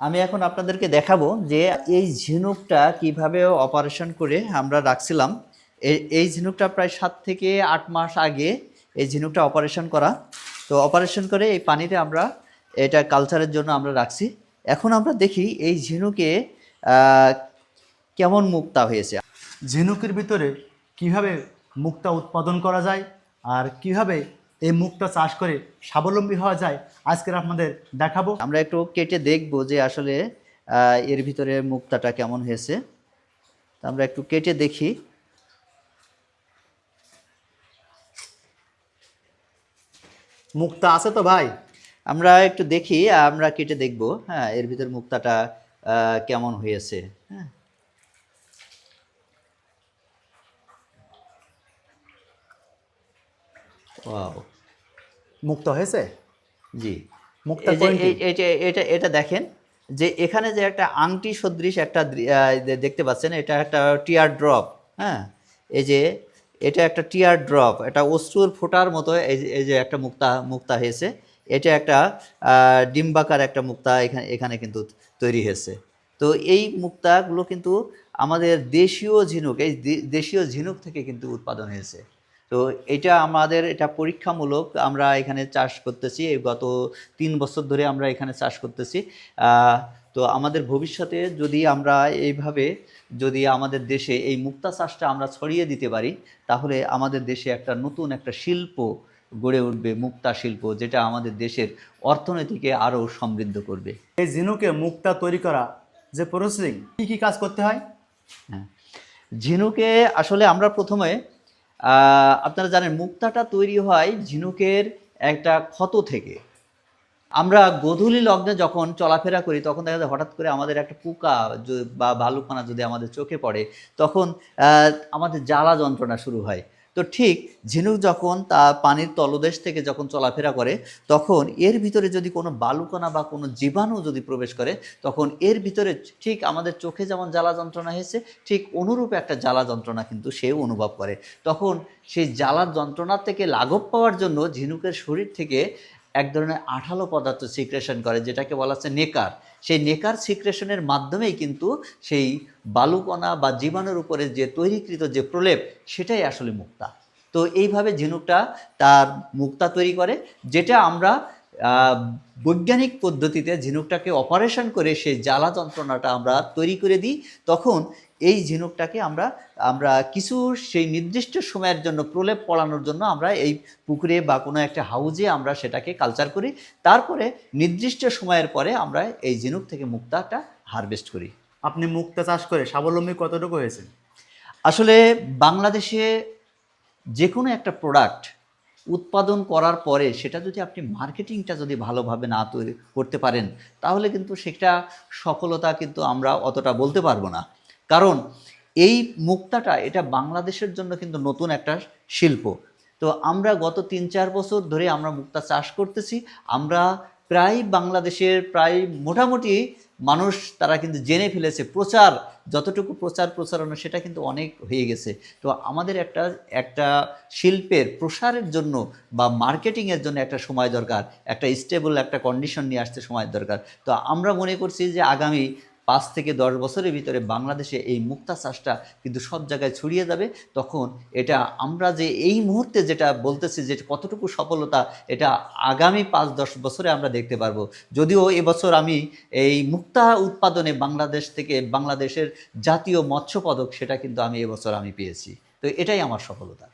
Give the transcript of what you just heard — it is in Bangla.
আমি এখন আপনাদেরকে দেখাবো যে এই ঝিনুকটা কীভাবে অপারেশন করে আমরা রাখছিলাম। এই- ঝিনুকটা প্রায় সাত থেকে আট মাস আগে এই ঝিনুকটা অপারেশন করা। তো অপারেশন করে এই পানিতে আমরা এটা কালচারের জন্য আমরা রাখছি। এখন আমরা দেখি এই ঝিনুকে কেমন মুক্তা হয়েছে। ঝিনুকের ভিতরে কীভাবে মুক্তা উৎপাদন করা যায় আর কীভাবে এই মুখটা চাষ করে স্বাবলম্বী হওয়া যায় আজকের আপনাদের দেখাবো। আমরা একটু কেটে দেখব যে আসলে এর ভিতরে মুক্তাটা কেমন হয়েছে। তো আমরা একটু কেটে দেখি। মুক্তা আছে তো ভাই? আমরা একটু দেখি আমরা কেটে দেখব হ্যাঁ এর ভিতর মুক্তাটা কেমন হয়েছে হ্যাঁ। মুক্তা হয়েছে? জি। মুক্তা এটা এটা দেখেন যে এখানে যে একটা আংটি সদৃশ একটা দেখতে পাচ্ছেন এটা একটা টিয়ার ড্রপ হ্যাঁ? এই যে এটা একটা টিয়ার ড্রপ এটা অশ্রুর ফোটার মতো এই যে- এই যে একটা মুক্তা মুক্তা হয়েছে এটা একটা ডিম্বাকার একটা মুক্তা এখানে এখানে কিন্তু তৈরি হয়েছে। তো এই মুক্তাগুলো কিন্তু আমাদের দেশীয় ঝিনুক এই দেশীয় ঝিনুক থেকে কিন্তু উৎপাদন হয়েছে। তো এটা আমাদের এটা পরীক্ষামূলক আমরা এখানে চাষ করতেছি। এই গত তিন বছর ধরে আমরা এখানে চাষ করতেছি। তো আমাদের ভবিষ্যতে যদি আমরা এইভাবে যদি আমাদের দেশে এই মুক্তা চাষটা আমরা ছড়িয়ে দিতে পারি তাহলে আমাদের দেশে একটা নতুন একটা শিল্প গড়ে উঠবে মুক্তা শিল্প যেটা আমাদের দেশের অর্থনীতিকে আরও সমৃদ্ধ করবে। এই ঝিনুকে মুক্তা তৈরি করা যে প্রসেসিং কি কি কাজ করতে হয়? হ্যাঁ। ঝিনুকে আসলে আমরা প্রথমে আপনারা জানেন মুক্তাটা তৈরি হয় ঝিনুকের একটা ক্ষত থেকে। আমরা গোধূলি লগ্নে যখন চলাফেরা করি, তখন দেখা যায় হঠাৎ করে আমাদের একটা পোকা বা ভালুকানা যদি আমাদের চোখে পড়ে, তখন আমাদের জ্বালা যন্ত্রণা শুরু হয়। তো ঠিক ঝিনুক যখন তা পানির তলদেশ থেকে যখন চলাফেরা করে, তখন এর ভিতরে যদি কোনো বালুকণা বা কোনো জীবাণু যদি প্রবেশ করে, তখন এর ভিতরে ঠিক আমাদের চোখে যেমন জ্বালা যন্ত্রণা হয়েছে ঠিক অনুরূপে একটা জ্বালা যন্ত্রণা কিন্তু সেও অনুভব করে। তখন সেই জ্বালা যন্ত্রণা থেকে লাঘব পাওয়ার জন্য ঝিনুকের শরীর থেকে এক ধরনের আঠালো পদার্থ সিক্রেশন করে, যেটাকে বলা হচ্ছে নেকার। সেই নেকার সিক্রেশনের মাধ্যমেই কিন্তু সেই বালুকণা বা জীবাণুর উপরে যে তৈরিকৃত যে প্রলেপ, সেটাই আসলে মুক্তা। তো এইভাবে ঝিনুকটা তার মুক্তা তৈরি করে, যেটা আমরা বৈজ্ঞানিক পদ্ধতিতে ঝিনুকটাকে অপারেশন করে সেই জ্বালা যন্ত্রণাটা আমরা তৈরি করে দিই তখন এই ঝিনুকটাকে আমরা আমরা কিছু সেই নির্দিষ্ট সময়ের জন্য প্রলেপ পড়ানোর জন্য আমরা এই পুকুরে বা কোনো একটা হাউজে আমরা সেটাকে কালচার করি তারপরে নির্দিষ্ট সময়ের পরে আমরা এই ঝিনুক থেকে মুক্তাটা হারভেস্ট করি। আপনি মুক্তা চাষ করে স্বাবলম্বী কতটুকু হয়েছে আসলে বাংলাদেশে যে কোনো একটা প্রোডাক্ট উৎপাদন করার পরে সেটা যদি আপনি মার্কেটিংটা যদি ভালোভাবে না তৈরি করতে পারেন, তাহলে কিন্তু সেটা সফলতা কিন্তু আমরা অতটা বলতে পারব না। কারণ এই মুক্তাটা এটা বাংলাদেশের জন্য কিন্তু নতুন একটা শিল্প। তো আমরা গত তিন চার বছর ধরে আমরা মুক্তা চাষ করতেছি, আমরা প্রায় বাংলাদেশের প্রায় মোটামুটি মানুষ তারা কিন্তু জেনে ফেলেছে, প্রচার, যতটুকু প্রচার প্রচারণা সেটা কিন্তু অনেক হয়ে গেছে। তো আমাদের একটা একটা শিল্পের প্রসারের জন্য বা মার্কেটিংয়ের জন্য একটা সময় দরকার, একটা স্টেবল একটা কন্ডিশন নিয়ে আসতে সময় দরকার। তো আমরা মনে করছি যে আগামী পাঁচ থেকে দশ বছরের ভিতরে বাংলাদেশে এই মুক্তা চাষটা কিন্তু সব জায়গায় ছড়িয়ে যাবে। তখন এটা আমরা যে এই মুহূর্তে যেটা বলতেছি যে কতটুকু সফলতা, এটা আগামী পাঁচ দশ বছরে আমরা দেখতে পারব। যদিও এবছর আমি এই মুক্তা উৎপাদনে বাংলাদেশ থেকে বাংলাদেশের জাতীয় মৎস্য পদক, সেটা কিন্তু আমি এবছর আমি পেয়েছি। তো এটাই আমার সফলতা।